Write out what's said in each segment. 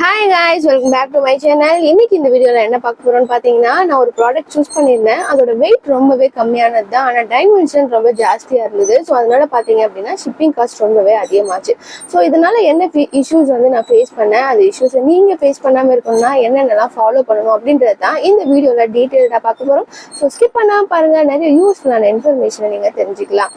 Hi guys welcome back to my channel இன்னைக்கு இந்த வீடியோவில் என்ன பார்க்க போகிறோன்னு பார்த்தீங்கன்னா நான் ஒரு ப்ராடக்ட் சூஸ் பண்ணியிருந்தேன். அதோட வெயிட் ரொம்பவே கம்மியானது தான். ஆனால் டைமென்ஷன் ரொம்ப ஜாஸ்தியாக இருந்தது. ஸோ அதனால பார்த்தீங்க அப்படின்னா ஷிப்பிங் காஸ்ட் ரொம்பவே அதிகமாச்சு. ஸோ இதனால என்ன இஷ்யூஸ் வந்து நான் ஃபேஸ் பண்ணேன். அந்த இஷ்யூஸை நீங்கள் ஃபேஸ் பண்ணாமல் இருக்கணும்னா என்னென்னலாம் ஃபாலோ பண்ணணும் அப்படின்றது தான் இந்த வீடியோவில் டீட்டெயில்டாக பார்க்க போகிறோம் ஸோ ஸ்கிப் பண்ணாம பாருங்கள் நிறைய யூஸ்ஃபுல்லான இன்ஃபர்மேஷனை நீங்கள் தெரிஞ்சுக்கலாம்.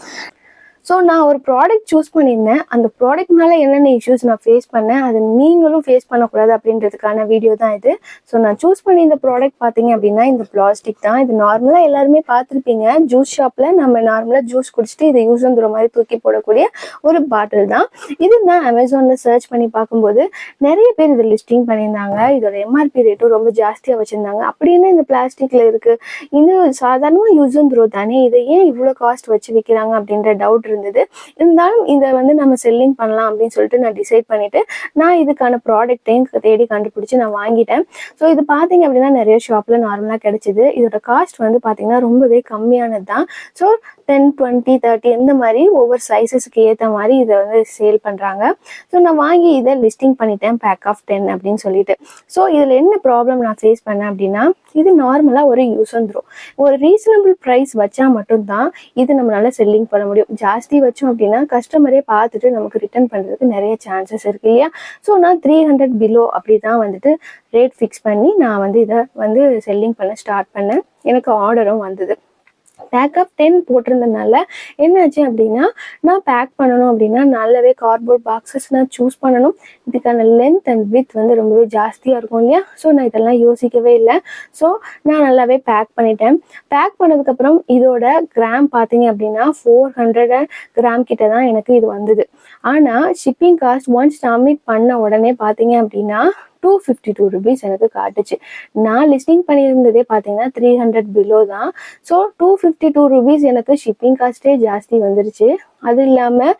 ஸோ நான் ஒரு ப்ராடக்ட் சூஸ் பண்ணியிருந்தேன். அந்த ப்ராடக்ட்னால என்னென்ன இஷ்யூஸ் நான் ஃபேஸ் பண்ணேன் அது நீங்களும் ஃபேஸ் பண்ணக்கூடாது அப்படின்றதுக்கான வீடியோ தான் இது. ஸோ நான் சூஸ் பண்ணி இந்த ப்ராடக்ட் பார்த்தீங்க அப்படின்னா இந்த பிளாஸ்டிக் தான். இது நார்மலாக எல்லாருமே பார்த்துருப்பீங்க. ஜூஸ் ஷாப்பில் நம்ம நார்மலாக ஜூஸ் குடிச்சிட்டு இதை யூஸ் வந்துற மாதிரி தூக்கி போடக்கூடிய ஒரு பாட்டில் தான். இது நான் அமேசானில் சர்ச் பண்ணி பார்க்கும்போது நிறைய பேர் இதை லிஸ்டிங் பண்ணியிருந்தாங்க. இதோட எம்ஆர்பி ரேட்டும் ரொம்ப ஜாஸ்தியாக வச்சுருந்தாங்க. அப்படி என்ன இந்த பிளாஸ்டிக்கில் இருக்குது இது சாதாரணமாக யூஸ் வந்துடும் தானே. இதை ஏன் இவ்வளோ காஸ்ட் வச்சு விற்கிறாங்க அப்படின்ற டவுட் இருந்தது. இருந்தாலும் இதை வந்து நம்ம செல்லிங் பண்ணலாம் அப்படின்னு சொல்லிட்டு நான் டிசைட் பண்ணிட்டு நான் இதுக்கான ப்ராடக்ட்டையும் தேடி கண்டுபிடிச்சி நான் வாங்கிட்டேன். ஸோ இது பார்த்தீங்க அப்படின்னா நிறைய ஷாப்பில் நார்மலாக கிடைச்சிது. இதோட காஸ்ட் வந்து பார்த்தீங்கன்னா ரொம்பவே கம்மியானது தான் ஸோ டென் டுவெண்ட்டி தேர்ட்டி இந்த மாதிரி ஒவ்வொரு சைஸஸ்க்கு ஏற்ற மாதிரி இதை வந்து சேல் பண்ணுறாங்க ஸோ நான் வாங்கி இதை லிஸ்டிங் பண்ணிட்டேன் பேக் ஆஃப் டென் அப்படின்னு சொல்லிட்டு. ஸோ இதில் என்ன ப்ராப்ளம் நான் ஃபேஸ் பண்ணேன் அப்படின்னா இது நார்மலாக ஒரு யூஸ் வந்துடும் ஒரு ரீசனபிள் ப்ரைஸ் வச்சா மட்டும்தான் இது நம்மளால செல்லிங் பண்ண முடியும். ஜாஸ்தி வச்சோம் அப்படின்னா கஸ்டமரே பார்த்துட்டு நமக்கு ரிட்டர்ன் பண்ணுறதுக்கு நிறைய சான்சஸ் இருக்கு இல்லையா? ஸோ நான் த்ரீ ஹண்ட்ரட் பிலோ அப்படி தான் வந்துட்டு ரேட் ஃபிக்ஸ் பண்ணி நான் வந்து இதை வந்து செல்லிங் பண்ண ஸ்டார்ட் பண்ணேன். எனக்கு ஆர்டரும் வந்தது. பேக்கப் டென் போட்டிருந்தனால என்னாச்சு அப்படின்னா நான் பேக் பண்ணணும் அப்படின்னா நல்லாவே கார்ட்போர்ட் பாக்ஸஸ் நான் சூஸ் பண்ணணும். இதுக்கான லென்த் அண்ட் வித் வந்து ரொம்பவே ஜாஸ்தியாக இருக்கும் இல்லையா? ஸோ நான் இதெல்லாம் யோசிக்கவே இல்லை. ஸோ நான் நல்லாவே பேக் பண்ணிட்டேன். பேக் பண்ணதுக்கப்புறம் இதோட கிராம் பார்த்தீங்க அப்படின்னா ஃபோர் ஹண்ட்ரட் கிராம் கிட்ட தான் எனக்கு இது வந்தது. ஆனால் ஷிப்பிங் காஸ்ட் ஒன்ஸ் சப்மிட் பண்ண உடனே பார்த்தீங்க அப்படின்னா டூ ஃபிஃப்டி டூ ருபீஸ் எனக்கு காட்டுச்சு. நான் லிஸ்டிங் பண்ணியிருந்ததே பார்த்தீங்கன்னா த்ரீ ஹண்ட்ரட் பிலோ தான். So two fifty two rupees எனக்கு ஷிப்பிங் காஸ்ட்டே ஜாஸ்தி வந்துருச்சு. அது இல்லாமல்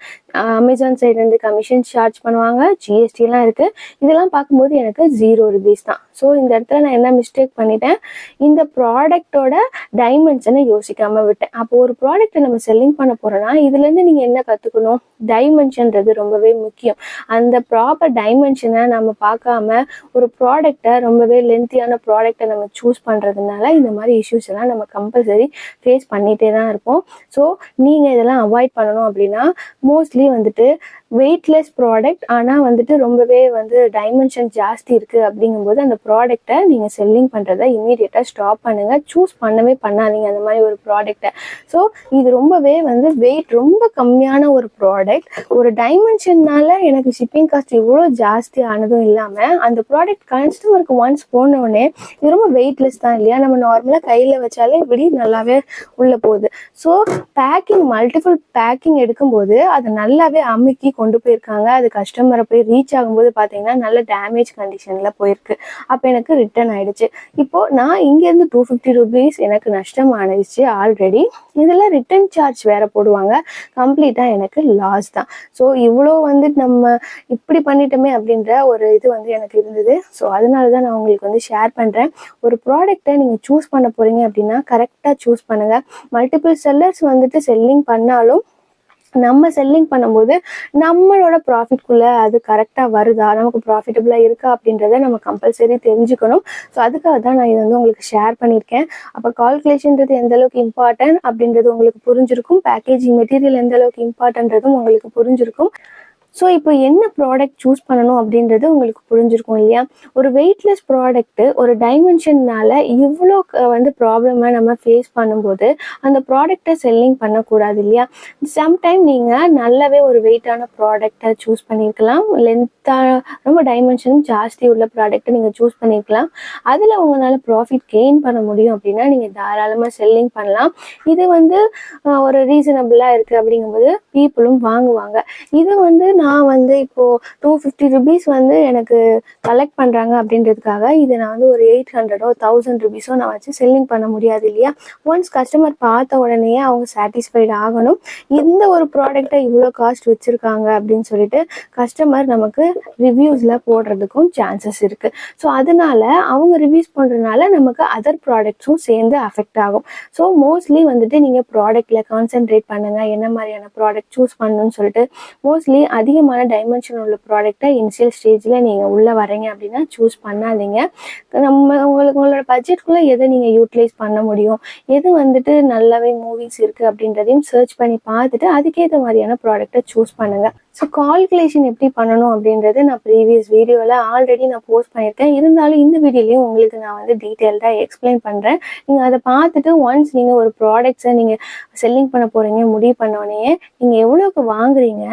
அமேசான் சைட்லேருந்து கமிஷன் சார்ஜ் பண்ணுவாங்க. ஜிஎஸ்டிலாம் இருக்குது இதெல்லாம் பார்க்கும்போது எனக்கு ஜீரோ ருபீஸ் தான். ஸோ இந்த இடத்துல நான் என்ன மிஸ்டேக் பண்ணிட்டேன்? இந்த ப்ராடக்டோட டைமென்ஷனை யோசிக்காமல் விட்டேன். அப்போ ஒரு ப்ராடக்ட்டை நம்ம செல்லிங் பண்ண போகிறோன்னா இதுலேருந்து நீங்கள் என்ன கற்றுக்கணும் டைமென்ஷன்றது ரொம்பவே முக்கியம். அந்த ப்ராப்பர் டைமென்ஷனை நம்ம பார்க்காம ஒரு ப்ராடக்டை ரொம்பவே லென்த்தியான ப்ராடக்டை நம்ம சூஸ் பண்ணுறதுனால இந்த மாதிரி இஷ்யூஸ் எல்லாம் நம்ம கம்பல்சரி ஃபேஸ் பண்ணிகிட்டே தான் இருப்போம். ஸோ நீங்கள் இதெல்லாம் அவாய்ட் பண்ணணும் அப்படின்னா மோஸ்ட்லி வந்துட்டு வெயிட்லெஸ் ப்ராடக்ட் ஆனால் வந்துட்டு ரொம்பவே வந்து டைமென்ஷன் ஜாஸ்தி இருக்குது அப்படிங்கும்போது அந்த ப்ராடக்டை நீங்கள் செல்லிங் பண்ணுறத இமீடியட்டாக ஸ்டாப் பண்ணுங்கள் சூஸ் பண்ணவே பண்ணாதீங்க அந்த மாதிரி ஒரு ப்ராடக்டை ஸோ இது ரொம்பவே வந்து வெயிட் ரொம்ப கம்மியான ஒரு ப்ராடக்ட் ஒரு டைமென்ஷன்னால எனக்கு ஷிப்பிங் காஸ்ட் இவ்வளோ ஜாஸ்தி ஆனதும் இல்லாமல் அந்த ப்ராடக்ட் கன்ஸ்டமருக்கு ஒன்ஸ் போனோடனே இது ரொம்ப வெயிட்லெஸ் தான் இல்லையா? நம்ம நார்மலாக கையில் வச்சாலே இப்படி நல்லாவே உள்ளே போகுது. ஸோ பேக்கிங் மல்டிபிள் பேக்கிங் எடுக்கும்போது அதை நல்லாவே அமுக்கி கொண்டு போயிருக்காங்க. அது கஸ்டமரை போய் ரீச் ஆகும்போது பார்த்தீங்கன்னா நல்ல டேமேஜ் கண்டிஷனில் போயிருக்கு. அப்போ எனக்கு ரிட்டர்ன் ஆயிடுச்சு. இப்போ நான் இங்கேருந்து டூ ஃபிஃப்டி ருபீஸ் எனக்கு நஷ்டம் ஆனிடுச்சு ஆல்ரெடி இதில் ரிட்டர்ன் சார்ஜ் வேற போடுவாங்க. கம்ப்ளீட்டாக எனக்கு லாஸ் தான். ஸோ இவ்வளோ வந்து நம்ம இப்படி பண்ணிட்டோமே அப்படின்ற ஒரு இது வந்து எனக்கு இருந்தது. ஸோ அதனால தான் நான் உங்களுக்கு வந்து ஷேர் பண்ணுறேன் ஒரு ப்ராடக்ட்டை நீங்கள் சூஸ் பண்ண போகிறீங்க அப்படின்னா கரெக்டாக சூஸ் பண்ணுங்கள் மல்டிபிள் செல்லர்ஸ் வந்துட்டு செல்லிங் பண்ணாலும் நம்ம செல்லிங் பண்ணும்போது நம்மளோட ப்ராஃபிட்குள்ளே அது கரெக்டாக வருதா? நமக்கு ப்ராஃபிட்டபுளாக இருக்கா? அப்படின்றத நம்ம கம்பல்சரி தெரிஞ்சுக்கணும். ஸோ அதுக்காக தான் நான் இதை வந்து உங்களுக்கு ஷேர் பண்ணியிருக்கேன். அப்போ கால்குலேஷன்றது எந்த அளவுக்கு இம்பார்ட்டன்ட் அப்படின்றது உங்களுக்கு புரிஞ்சிருக்கும். பேக்கேஜிங் மெட்டீரியல் எந்த அளவுக்கு இம்பார்ட்டன்றதும் உங்களுக்கு புரிஞ்சிருக்கும். ஸோ இப்போ என்ன ப்ராடக்ட் சூஸ் பண்ணணும் அப்படின்றது உங்களுக்கு புரிஞ்சிருக்கும் இல்லையா? ஒரு வெயிட்லெஸ் ப்ராடக்ட்டு ஒரு டைமென்ஷன்னால இவ்வளோ வந்து ப்ராப்ளமை நம்ம ஃபேஸ் பண்ணும்போது அந்த ப்ராடக்டை செல்லிங் பண்ணக்கூடாது இல்லையா? சம்டைம் நீங்கள் நல்லாவே ஒரு வெயிட்டான ப்ராடக்டை சூஸ் பண்ணியிருக்கலாம் லென்த்தாக ரொம்ப டைமென்ஷனும் ஜாஸ்தி உள்ள ப்ராடக்ட்டை நீங்கள் சூஸ் பண்ணியிருக்கலாம் அதில் உங்களால் ப்ராஃபிட் கெயின் பண்ண முடியும் அப்படின்னா நீங்கள் தாராளமாக செல்லிங் பண்ணலாம். இது வந்து ஒரு ரீசனபிளாக இருக்குது அப்படிங்கும்போது பீப்புளும் வாங்குவாங்க. இது வந்து நான் நான் வந்து இப்போ டூ ஃபிஃப்டி ருபீஸ் வந்து எனக்கு கலெக்ட் பண்ணுறாங்க அப்படின்றதுக்காக இதை நான் வந்து ஒரு எயிட் ஹண்ட்ரடோ தௌசண்ட் ருபீஸோ நான் வச்சு செல்லிங் பண்ண முடியாது இல்லையா? ஒன்ஸ் கஸ்டமர் பார்த்த உடனே அவங்க சாட்டிஸ்ஃபைட் ஆகணும். இந்த ஒரு ப்ராடக்ட்டை இவ்வளோ காஸ்ட் வச்சுருக்காங்க அப்படின்னு சொல்லிட்டு கஸ்டமர் நமக்கு ரிவ்யூஸில் போடுறதுக்கும் சான்சஸ் இருக்குது ஸோ அதனால அவங்க ரிவ்யூஸ் பண்ணுறதுனால நமக்கு அதர் ப்ராடக்ட்ஸும் சேர்ந்து அஃபெக்ட் ஆகும். ஸோ மோஸ்ட்லி வந்துட்டு நீங்கள் ப்ராடக்ட்டில் கான்சென்ட்ரேட் பண்ணுங்கள் என்ன மாதிரியான ப்ராடக்ட் சூஸ் பண்ணணும்னு சொல்லிட்டு மோஸ்ட்லி அதிக அதிகமான டைமென்ஷன் உள்ள ப்ராடக்டை இனிஷியல் ஸ்டேஜில் நீங்கள் உள்ளே வரீங்க அப்படின்னா சூஸ் பண்ணாதீங்க. நம்ம உங்களுக்கு உங்களோட பட்ஜெட்குள்ளே எதை நீங்கள் யூட்டிலைஸ் பண்ண முடியும் எது வந்துட்டு நல்லாவே மூவிஸ் இருக்குது அப்படின்றதையும் சர்ச் பண்ணி பார்த்துட்டு அதுக்கேற்ற மாதிரியான ப்ராடக்ட்டை சூஸ் பண்ணுங்கள் ஸோ கால்குலேஷன் எப்படி பண்ணணும் அப்படின்றது நான் ப்ரீவியஸ் வீடியோவில் ஆல்ரெடி நான் போஸ்ட் பண்ணியிருக்கேன். இருந்தாலும் இந்த வீடியோலையும் உங்களுக்கு நான் வந்து டீட்டெயில்டாக எக்ஸ்பிளைன் பண்ணுறேன் நீங்கள் அதை பார்த்துட்டு ஒன்ஸ் நீங்கள் ஒரு ப்ராடக்ட்ஸை நீங்கள் செல்லிங் பண்ண போகிறீங்க முடிவு பண்ணோடனே நீங்கள் எவ்வளோக்கு வாங்குறீங்க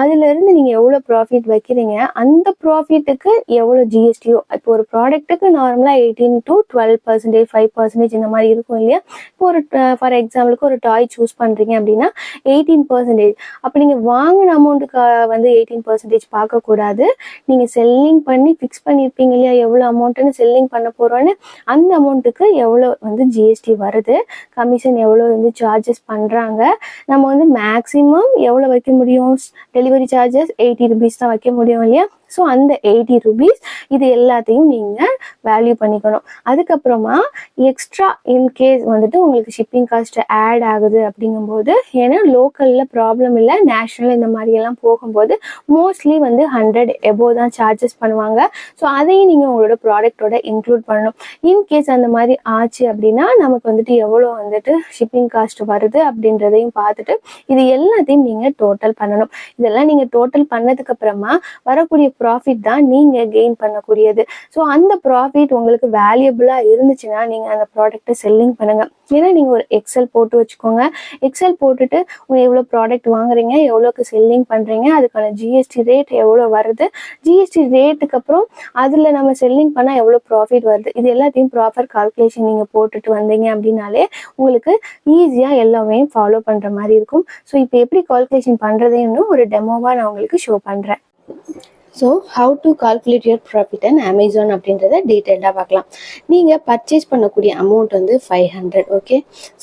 அதுலேருந்து நீங்கள் எவ்வளோ ப்ராஃபிட் வைக்கிறீங்க அந்த ப்ராஃபிட்டுக்கு எவ்வளோ ஜிஎஸ்டியோ இப்போ ஒரு ப்ராடக்ட்டுக்கு நார்மலாக eighteen to twelve percentage five percentage இந்த மாதிரி இருக்கும் இல்லையா? இப்போ ஒரு ஃபார் எக்ஸாம்பிளுக்கு ஒரு டாய் சூஸ் பண்ணுறீங்க அப்படின்னா எயிட்டீன் பர்சன்டேஜ் அப்போ நீங்கள் வாங்கின அமௌண்ட்டுக்கு வந்து எயிட்டீன் பர்சன்டேஜ் பார்க்கக்கூடாது. நீங்கள் செல்லிங் பண்ணி ஃபிக்ஸ் பண்ணியிருப்பீங்க இல்லையா? எவ்வளோ அமௌண்ட்டுன்னு செல்லிங் பண்ண போகிறோன்னு அந்த அமௌண்ட்டுக்கு எவ்வளோ வந்து ஜிஎஸ்டி வருது கமிஷன் எவ்வளோ வந்து சார்ஜஸ் பண்ணுறாங்க நம்ம வந்து மேக்ஸிமம் எவ்வளோ வைக்க முடியும்? டெலிவரி சார்ஜஸ் எயிட்டி ருபீஸ் தான் வைக்க முடியும் இல்லையா? ஸோ அந்த எயிட்டி ருபீஸ் இது எல்லாத்தையும் நீங்கள் வேல்யூ பண்ணிக்கணும். அதுக்கப்புறமா எக்ஸ்ட்ரா இன்கேஸ் வந்துட்டு உங்களுக்கு ஷிப்பிங் காஸ்ட் ஆட் ஆகுது அப்படிங்கும்போது ஏன்னா லோக்கலில் ப்ராப்ளம் இல்லை நேஷ்னல் இந்த மாதிரியெல்லாம் போகும்போது மோஸ்ட்லி வந்து ஹண்ட்ரட் எபோ தான் சார்ஜஸ் பண்ணுவாங்க. ஸோ அதையும் நீங்கள் உங்களோட ப்ராடக்டோட இன்க்ளூட் பண்ணணும். இன்கேஸ் அந்த மாதிரி ஆச்சு அப்படின்னா நமக்கு வந்துட்டு எவ்வளோ வந்துட்டு ஷிப்பிங் காஸ்ட் வருது அப்படின்றதையும் பார்த்துட்டு இது எல்லாத்தையும் நீங்கள் டோட்டல் பண்ணணும். இதெல்லாம் நீங்கள் டோட்டல் பண்ணதுக்கு அப்புறமா வரக்கூடிய ப்ராஃபிட் தான் நீங்கள் கெயின் பண்ணக்கூடியது. ஸோ அந்த ப்ராஃபிட் உங்களுக்கு வேல்யூபிளாக இருந்துச்சுன்னா நீங்கள் அந்த ப்ராடக்ட்டை செல்லிங் பண்ணுங்க. ஏன்னா நீங்கள் ஒரு எக்ஸல் போட்டு வச்சுக்கோங்க. எக்ஸல் போட்டுட்டு எவ்வளோ ப்ராடக்ட் வாங்குறீங்க எவ்வளோக்கு செல்லிங் பண்ணுறீங்க அதுக்கான ஜிஎஸ்டி ரேட் எவ்வளோ வருது? ஜிஎஸ்டி ரேட்டுக்கு அப்புறம் அதில் நம்ம செல்லிங் பண்ணால் எவ்வளோ ப்ராஃபிட் வருது? இது எல்லாத்தையும் ப்ராப்பர் கால்குலேஷன் நீங்கள் போட்டுட்டு வந்தீங்க அப்படின்னாலே உங்களுக்கு ஈஸியாக எல்லாமே ஃபாலோ பண்ணுற மாதிரி இருக்கும். ஸோ இப்போ எப்படி கால்குலேஷன் பண்ணுறதுன்னு ஒரு டெமோவாக நான் உங்களுக்கு ஷோ பண்ணுறேன் so how to calculate your profit and Amazon அப்படின்றத டீட்டெயில்டாக பார்க்கலாம். நீங்கள் பர்ச்சேஸ் பண்ணக்கூடிய அமௌண்ட் வந்து five hundred okay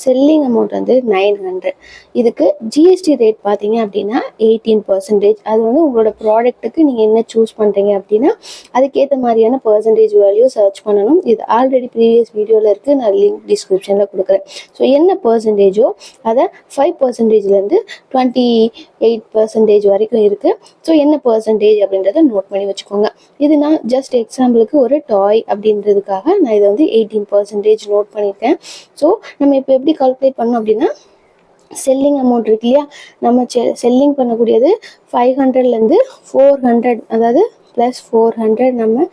selling amount வந்து நைன் ஹண்ட்ரட் இதுக்கு ஜிஎஸ்டி ரேட் பார்த்தீங்க அப்படின்னா எயிட்டீன் பர்சன்டேஜ் அது வந்து உங்களோட ப்ராடக்ட்டுக்கு நீங்கள் என்ன சூஸ் பண்ணுறீங்க அப்படின்னா அதுக்கேற்ற மாதிரியான பர்சன்டேஜ் வேல்யூ சர்ச் பண்ணணும். இது ஆல்ரெடி ப்ரீவியஸ் வீடியோவில் இருக்குது நான் லிங்க் டிஸ்கிரிப்ஷனில் கொடுக்குறேன். ஸோ என்ன பர்சன்டேஜோ அதை ஃபைவ் பர்சன்டேஜ்லேருந்து டுவெண்ட்டி எயிட் பர்சன்டேஜ் வரைக்கும் இருக்குது ஸோ என்ன பர்சன்டேஜ் அப்படின்றத நோட் பண்ணி வச்சுக்கோங்க. இது நான் ஜஸ்ட் எக்ஸாம்பிளுக்கு ஒரு டாய் அப்படின்றதுக்காக நான் இதை வந்து எயிட்டீன் பர்சன்டேஜ் நோட் பண்ணியிருக்கேன். ஸோ நம்ம இப்போ எப்படி கால்குலேட் பண்ணோம் அப்படின்னா செல்லிங் அமௌண்ட் இருக்கு இல்லையா? நம்ம செல்லிங் பண்ணக்கூடியது ஃபைவ் ஹண்ட்ரட்லேருந்து ஃபோர் ஹண்ட்ரட் அதாவது ப்ளஸ் ஃபோர் ஹண்ட்ரட் நம்ம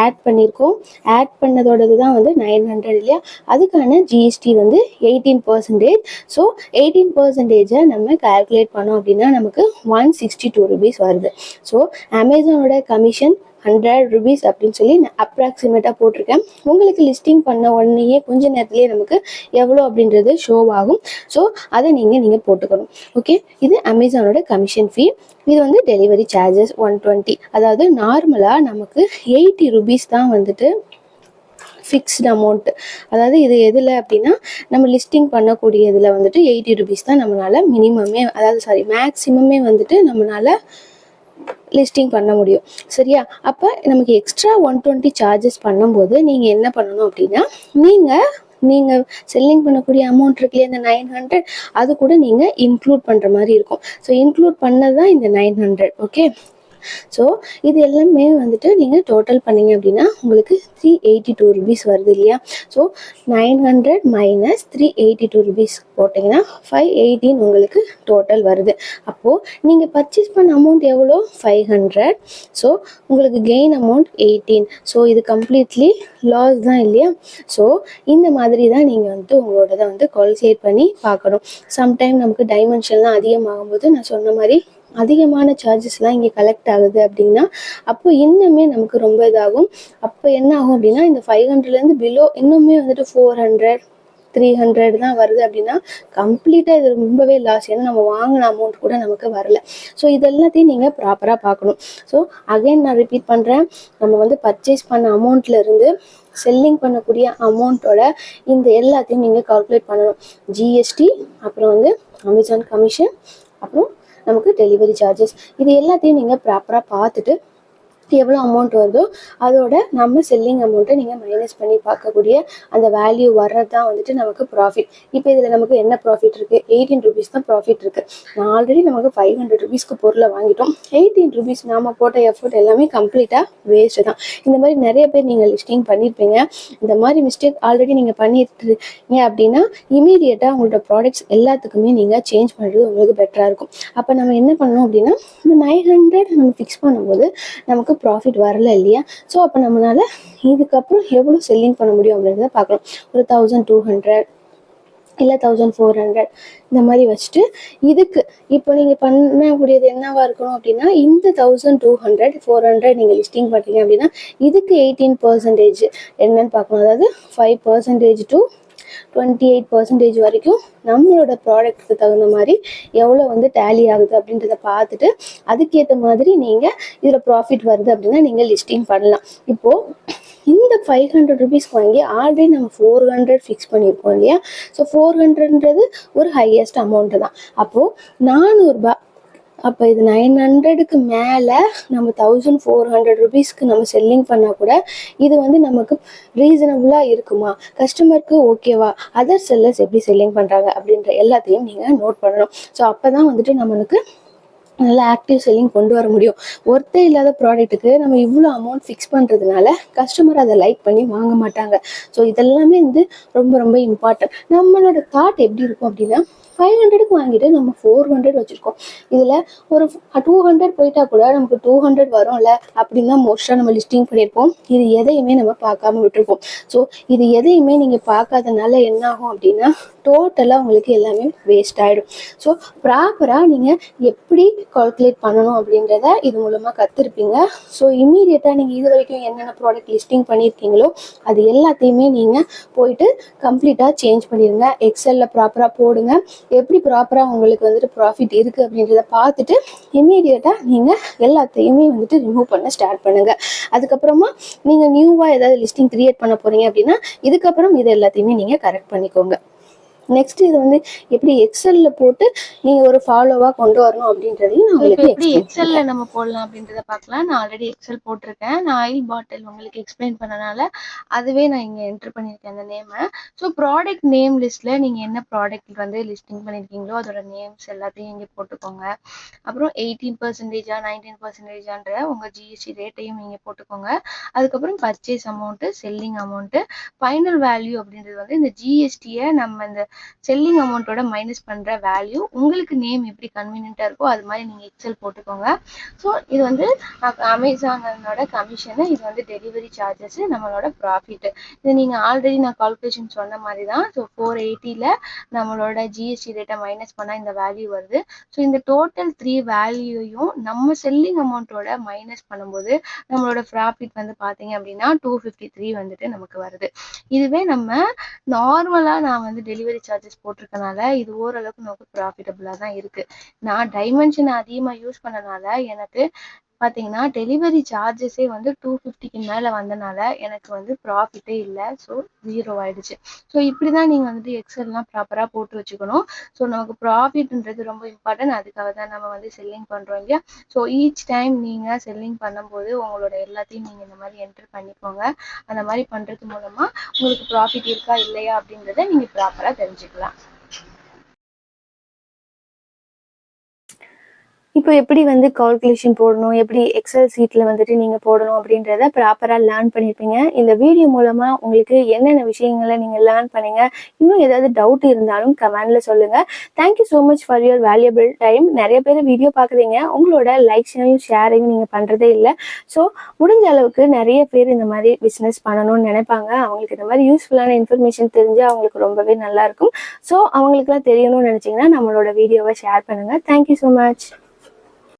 ஆட் பண்ணியிருக்கோம் ஆட் பண்ணதோடது தான் வந்து நைன் ஹண்ட்ரட் இல்லையா? அதுக்கான ஜிஎஸ்டி வந்து எயிட்டீன் பர்சன்டேஜ் ஸோ எயிட்டீன் பர்சன்டேஜை நம்ம கால்குலேட் பண்ணோம் அப்படின்னா நமக்கு ஒன் சிக்ஸ்டி டூ ருபீஸ் வருது ஸோ அமேசானோட கமிஷன் ஹண்ட்ரட் ருபீஸ் அப்படின்னு சொல்லி நான் அப்ராக்சிமேட்டாக போட்டிருக்கேன். உங்களுக்கு லிஸ்டிங் பண்ண உடனேயே கொஞ்ச நேரத்துலேயே நமக்கு எவ்வளோ அப்படின்றது ஷோ ஆகும். ஸோ அதை நீங்கள் நீங்கள் போட்டுக்கணும். ஓகே இது அமேசானோட கமிஷன் ஃபீ இது வந்து டெலிவரி சார்ஜஸ் ஒன் டுவெண்ட்டி அதாவது நார்மலாக நமக்கு எயிட்டி ருபீஸ் தான் வந்துட்டு ஃபிக்ஸ்டு அமௌண்ட் அதாவது இது எதில் அப்படின்னா நம்ம லிஸ்டிங் பண்ணக்கூடியதில் வந்துட்டு எயிட்டி ருபீஸ் தான் நம்மளால் மினிமமே அதாவது சாரி மேக்ஸிமமே வந்துட்டு நம்மளால் லிஸ்டிங் பண்ண முடியும். சரியா? அப்போ நமக்கு எக்ஸ்ட்ரா ஒன் டுவெண்ட்டி சார்ஜஸ் பண்ணும்போது நீங்கள் என்ன பண்ணணும் அப்படின்னா நீங்கள் நீங்கள் செல்லிங் பண்ணக்கூடிய அமௌண்ட் இருக்கு இல்லையா இந்த நைன் ஹண்ட்ரட் அது கூட நீங்கள் இன்க்ளூட் பண்ணுற மாதிரி இருக்கும். ஸோ இன்க்ளூட் பண்ணது தான் இந்த நைன் ஹண்ட்ரட் ஓகே ஸோ இது எல்லாமே வந்துட்டு நீங்கள் டோட்டல் பண்ணீங்க அப்படின்னா உங்களுக்கு த்ரீ எயிட்டி டூ ருபீஸ் வருது இல்லையா? So nine hundred minus three eighty two rupees போட்டிங்கன்னா ஃபைவ் எயிட்டின் உங்களுக்கு டோட்டல் வருது. அப்போது நீங்கள் பர்ச்சேஸ் பண்ண அமௌண்ட் எவ்வளோ? ஃபைவ் ஹண்ட்ரட் ஸோ உங்களுக்கு கெயின் அமௌண்ட் எயிட்டீன் ஸோ இது கம்ப்ளீட்லி லாஸ் தான் இல்லையா? ஸோ இந்த மாதிரி தான் நீங்கள் வந்துட்டு உங்களோடதை வந்து கால்குலேட் பண்ணி பார்க்கணும். சம்டைம் நமக்கு டைமென்ஷன்லாம் அதிகமாகும் போது நான் சொன்ன மாதிரி அதிகமான சார்ஜஸ்லாம் இங்கே கலெக்ட் ஆகுது அப்படின்னா அப்போ இன்னுமே நமக்கு ரொம்ப இதாகும். அப்போ என்ன ஆகும் அப்படின்னா இந்த ஃபைவ் ஹண்ட்ரட்லேருந்து பிலோ இன்னுமே வந்துட்டு ஃபோர் ஹண்ட்ரட் த்ரீ ஹண்ட்ரட் தான் வருது அப்படின்னா கம்ப்ளீட்டாக இது ரொம்பவே லாஸ் ஏன்னா நம்ம வாங்கின அமௌண்ட் கூட நமக்கு வரல. ஸோ இதெல்லாத்தையும் நீங்கள் ப்ராப்பராக பார்க்கணும். ஸோ அகைன் நான் ரிப்பீட் பண்ணுறேன் நம்ம வந்து பர்ச்சேஸ் பண்ண அமௌண்ட்லேருந்து செல்லிங் பண்ணக்கூடிய அமௌண்ட்டோட இந்த எல்லாத்தையும் நீங்கள் கால்குலேட் பண்ணணும். ஜிஎஸ்டி அப்புறம் வந்து அமேசான் கமிஷன் அப்புறம் நமக்கு டெலிவரி சார்ஜஸ் இது எல்லாத்தையும் நீங்கள் ப்ராப்பராக பார்த்துட்டு எவ்வளோ அமௌண்ட் வருதோ அதோட நம்ம செல்லிங் அமௌண்ட்டை நீங்கள் மைனஸ் பண்ணி பார்க்கக்கூடிய அந்த வேல்யூ வர்றது தான் வந்துட்டு நமக்கு ப்ராஃபிட் இப்போ இதில் நமக்கு என்ன ப்ராஃபிட் இருக்குது எயிட்டீன் ருபீஸ் தான் ப்ராஃபிட் இருக்குது நான் ஆல்ரெடி நமக்கு ஃபைவ் ஹண்ட்ரட் ருபீஸ்க்கு பொருளை வாங்கிட்டோம். எயிட்டீன் ருபீஸ் நாம போட்ட எஃபர்ட் எல்லாமே கம்ப்ளீட்டாக வேஸ்ட்டு தான். இந்த மாதிரி நிறைய பேர் நீங்கள் லிஸ்டிங் பண்ணியிருப்பீங்க இந்த மாதிரி மிஸ்டேக் ஆல்ரெடி நீங்கள் பண்ணிட்டுருக்கீங்க அப்படின்னா இமீடியட்டாக உங்களோட ப்ராடக்ட்ஸ் எல்லாத்துக்குமே நீங்கள் சேஞ்ச் பண்ணுறது உங்களுக்கு பெட்டராக இருக்கும். அப்போ நம்ம என்ன பண்ணணும் அப்படின்னா இந்த நைன் ஹண்ட்ரட் நம்ம ஃபிக்ஸ் பண்ணும்போது நமக்கு ப்ராஃபிட் வரல இல்லையா? ஸோ அப்போ நம்மளால் இதுக்கப்புறம் எவ்வளோ செல்லிங் பண்ண முடியும் அப்படின்றத பார்க்கணும் ஒரு தௌசண்ட் டூ ஹண்ட்ரட் இல்லை தௌசண்ட் ஃபோர் ஹண்ட்ரட் இந்த மாதிரி வச்சுட்டு இதுக்கு இப்போ நீங்கள் பண்ணக்கூடியது என்னவாக இருக்கணும் அப்படின்னா இந்த thousand two hundred four hundred நீங்கள் லிஸ்டிங் பண்ணுறீங்க அப்படின்னா இதுக்கு எயிட்டீன் பர்சன்டேஜ் என்னன்னு பார்க்கணும். அதாவது five percentage to twenty eight percentage வரைக்கும் நம்மளோட ப்ராடக்ட்க்கு தகுந்த மாதிரி எவ்வளோ வந்து டேலி ஆகுது அப்படின்றத பார்த்துட்டு அதுக்கேற்ற மாதிரி நீங்கள் இதில் ப்ராஃபிட் வருது அப்படின்னா நீங்கள் லிஸ்டிங் பண்ணலாம். இப்போது இந்த ஃபைவ் ஹண்ட்ரட் ருபீஸ்க்கு வாங்கி ஆல்ரெடி நம்ம ஃபோர் ஹண்ட்ரட் ஃபிக்ஸ் பண்ணியிருக்கோம் இல்லையா? ஸோ ஃபோர் ஹண்ட்ரட்ன்றது ஒரு ஹையஸ்ட் அமௌண்ட்டு தான். அப்போது நானூறுரூபா அப்போ இது நைன் ஹண்ட்ரடுக்கு மேலே நம்ம தௌசண்ட் ஃபோர் ஹண்ட்ரட் ருபீஸ்க்கு நம்ம செல்லிங் பண்ணால் கூட இது வந்து நமக்கு ரீசனபுளாக இருக்குமா? கஸ்டமருக்கு ஓகேவா அதர் செல்லர்ஸ் எப்படி செல்லிங் பண்ணுறாங்க அப்படின்ற எல்லாத்தையும் நீங்கள் நோட் பண்ணணும். ஸோ அப்போ தான் வந்துட்டு நம்மளுக்கு நல்லா ஆக்டிவ் செல்லிங் கொண்டு வர முடியும். ஒர்த்தே இல்லாத ப்ராடக்ட்டுக்கு நம்ம இவ்வளோ அமௌண்ட் ஃபிக்ஸ் பண்ணுறதுனால கஸ்டமர் அதை லைக் பண்ணி வாங்க மாட்டாங்க. ஸோ இதெல்லாமே வந்து ரொம்ப ரொம்ப இம்பார்ட்டன்ட் நம்மளோட தாட் எப்படி இருக்கும் அப்படின்னா ஃபைவ் ஹண்ட்ரடுக்கு வாங்கிட்டு நம்ம ஃபோர் ஹண்ட்ரட் வச்சுருக்கோம். இதில் ஒரு டூ ஹண்ட்ரட் போயிட்டா கூட நமக்கு டூ ஹண்ட்ரட் வரும்ல அப்படின்னு தான் மோஸ்ட்டாக நம்ம லிஸ்டிங் பண்ணியிருப்போம். இது எதையுமே நம்ம பார்க்காம விட்டுருப்போம். ஸோ இது எதையுமே நீங்கள் பார்க்காதனால என்ன ஆகும் அப்படின்னா டோட்டலாக உங்களுக்கு எல்லாமே வேஸ்ட் ஆகிடும் ஸோ ப்ராப்பராக நீங்கள் எப்படி கால்குலேட் பண்ணணும் அப்படின்றத இது மூலமாக கற்றுருப்பீங்க ஸோ இம்மீடியட்டாக நீங்கள் இது வரைக்கும் என்னென்ன ப்ராடக்ட் லிஸ்டிங் பண்ணியிருக்கீங்களோ அது எல்லாத்தையுமே நீங்கள் போயிட்டு கம்ப்ளீட்டாக சேஞ்ச் பண்ணிடுங்க எக்ஸலில் ப்ராப்பராக போடுங்க. எப்படி ப்ராப்பராக உங்களுக்கு வந்துட்டு ப்ராஃபிட் இருக்குது அப்படின்றத பார்த்துட்டு இம்மீடியட்டாக நீங்கள் எல்லாத்தையுமே வந்துட்டு ரிமூவ் பண்ண ஸ்டார்ட் பண்ணுங்கள் அதுக்கப்புறமா நீங்கள் நியூவாக ஏதாவது லிஸ்டிங் க்ரியேட் பண்ண போகிறீங்க அப்படின்னா இதுக்கப்புறம் இது எல்லாத்தையுமே நீங்கள் கரெக்ட் பண்ணிக்கோங்க. நெக்ஸ்ட் இது வந்து எப்படி எக்ஸல்ல போட்டு நீங்க ஒரு ஃபாலோவா கொண்டு வரணும் அப்படின்றதையும் நான் இப்போ உங்களுக்கு எப்படி எக்ஸல்ல நம்ம போடலாம் அப்படின்றத பார்க்கலாம். நான் ஆல்ரெடி எக்ஸல் போட்டிருக்கேன். நான் ஆயில் பாட்டில் உங்களுக்கு எக்ஸ்பிளைன் பண்ணனால அதுவே நான் இங்க என்டர் பண்ணியிருக்கேன் அந்த நேமை ஸோ ப்ராடக்ட் நேம் லிஸ்ட்ல நீங்க என்ன ப்ராடக்ட் வந்து லிஸ்டிங் பண்ணிருக்கீங்களோ அதோட நேம்ஸ் எல்லாத்தையும் இங்க போட்டுக்கோங்க. அப்புறம் எயிட்டீன் பர்சன்டேஜா நைன்டீன் பர்சன்டேஜான்ற உங்க ஜிஎஸ்டி ரேட்டையும் நீங்க போட்டுக்கோங்க. அதுக்கப்புறம் purchase amount selling amount final value அப்படின்றது வந்து இந்த ஜிஎஸ்டியை நம்ம இந்த செல்லிங் அமௌண்ட்டோட மைனஸ் பண்ற வேல்யூ உங்களுக்கு நேம் எப்படி கன்வீனியன்ட்டா இருக்கோ அது மாதிரி நீங்க எக்ஸல் போட்டுக்கோங்க. ஸோ இது வந்து அமேசானோட கமிஷனு இது வந்து டெலிவரி சார்ஜஸ் நம்மளோட ப்ராஃபிட் இது நீங்க ஆல்ரெடி நான் கால்குலேஷன் சொன்ன மாதிரி தான் ஸோ ஃபோர் எயிட்டியில் நம்மளோட ஜிஎஸ்டி ரேட்டை மைனஸ் பண்ணால் இந்த வேல்யூ வருது. ஸோ இந்த டோட்டல் த்ரீ வேல்யூயும் நம்ம செல்லிங் அமௌண்ட்டோட மைனஸ் பண்ணும்போது நம்மளோட ப்ராஃபிட் வந்து பார்த்தீங்க அப்படின்னா டூ ஃபிஃப்டி த்ரீ வந்துட்டு நமக்கு வருது. இதுவே நம்ம நார்மலாக நான் வந்து டெலிவரி சார்ஜஸ் போட்டிருக்கனால இது ஓரளவுக்கு நமக்கு ப்ராஃபிட்டபுளாக தான் இருக்குது நான் டைமென்ஷன் அதிகமாக யூஸ் பண்ணனால எனக்கு பார்த்தீங்கன்னா டெலிவரி சார்ஜஸே வந்து டூ ஃபிஃப்டிக்கு மேலே வந்தனால எனக்கு வந்து ப்ராஃபிட்டே இல்லை. ஸோ ஜீரோ ஆயிடுச்சு. ஸோ இப்படி தான் நீங்கள் வந்துட்டு எக்ஸல்லாம் ப்ராப்பராக போட்டு வச்சுக்கணும். ஸோ நமக்கு ப்ராஃபிட்ன்றது ரொம்ப இம்பார்ட்டன்ட் அதுக்காக தான் நம்ம வந்து செல்லிங் பண்ணுறோம் இல்லையா? ஸோ ஈச் டைம் நீங்கள் செல்லிங் பண்ணும்போது உங்களோட எல்லாத்தையும் நீங்கள் இந்த மாதிரி என்டர் பண்ணிக்கோங்க. அந்த மாதிரி பண்ணுறது மூலமாக உங்களுக்கு ப்ராஃபிட் இருக்கா இல்லையா அப்படின்றத நீங்கள் ப்ராப்பராக தெரிஞ்சுக்கலாம். இப்போ எப்படி வந்து கால்குலேஷன் போடணும்? எப்படி எக்ஸல் சீட்டில் வந்துட்டு நீங்கள் போடணும் அப்படின்றத ப்ராப்பராக லேர்ன் பண்ணியிருப்பீங்க இந்த வீடியோ மூலமாக உங்களுக்கு என்னென்ன விஷயங்களை நீங்கள் லேர்ன் பண்ணீங்க? இன்னும் ஏதாவது டவுட் இருந்தாலும் கமெண்ட்ல சொல்லுங்கள் thank you so much for your valuable time நிறைய பேர் வீடியோ பார்க்குறீங்க. உங்களோட லைக்ஸையும் ஷேரையும் நீங்கள் பண்ணுறதே இல்லை. ஸோ முடிஞ்ச அளவுக்கு நிறைய பேர் இந்த மாதிரி பிஸ்னஸ் பண்ணணும்னு நினைப்பாங்க. அவங்களுக்கு இந்த மாதிரி யூஸ்ஃபுல்லான இன்ஃபர்மேஷன் தெரிஞ்சால் அவங்களுக்கு ரொம்பவே நல்லா இருக்கும். ஸோ அவங்களுக்குலாம் தெரியணும்னு நினச்சிங்கன்னா நம்மளோட வீடியோவை ஷேர் பண்ணுங்கள் தேங்க்யூ ஸோ மச்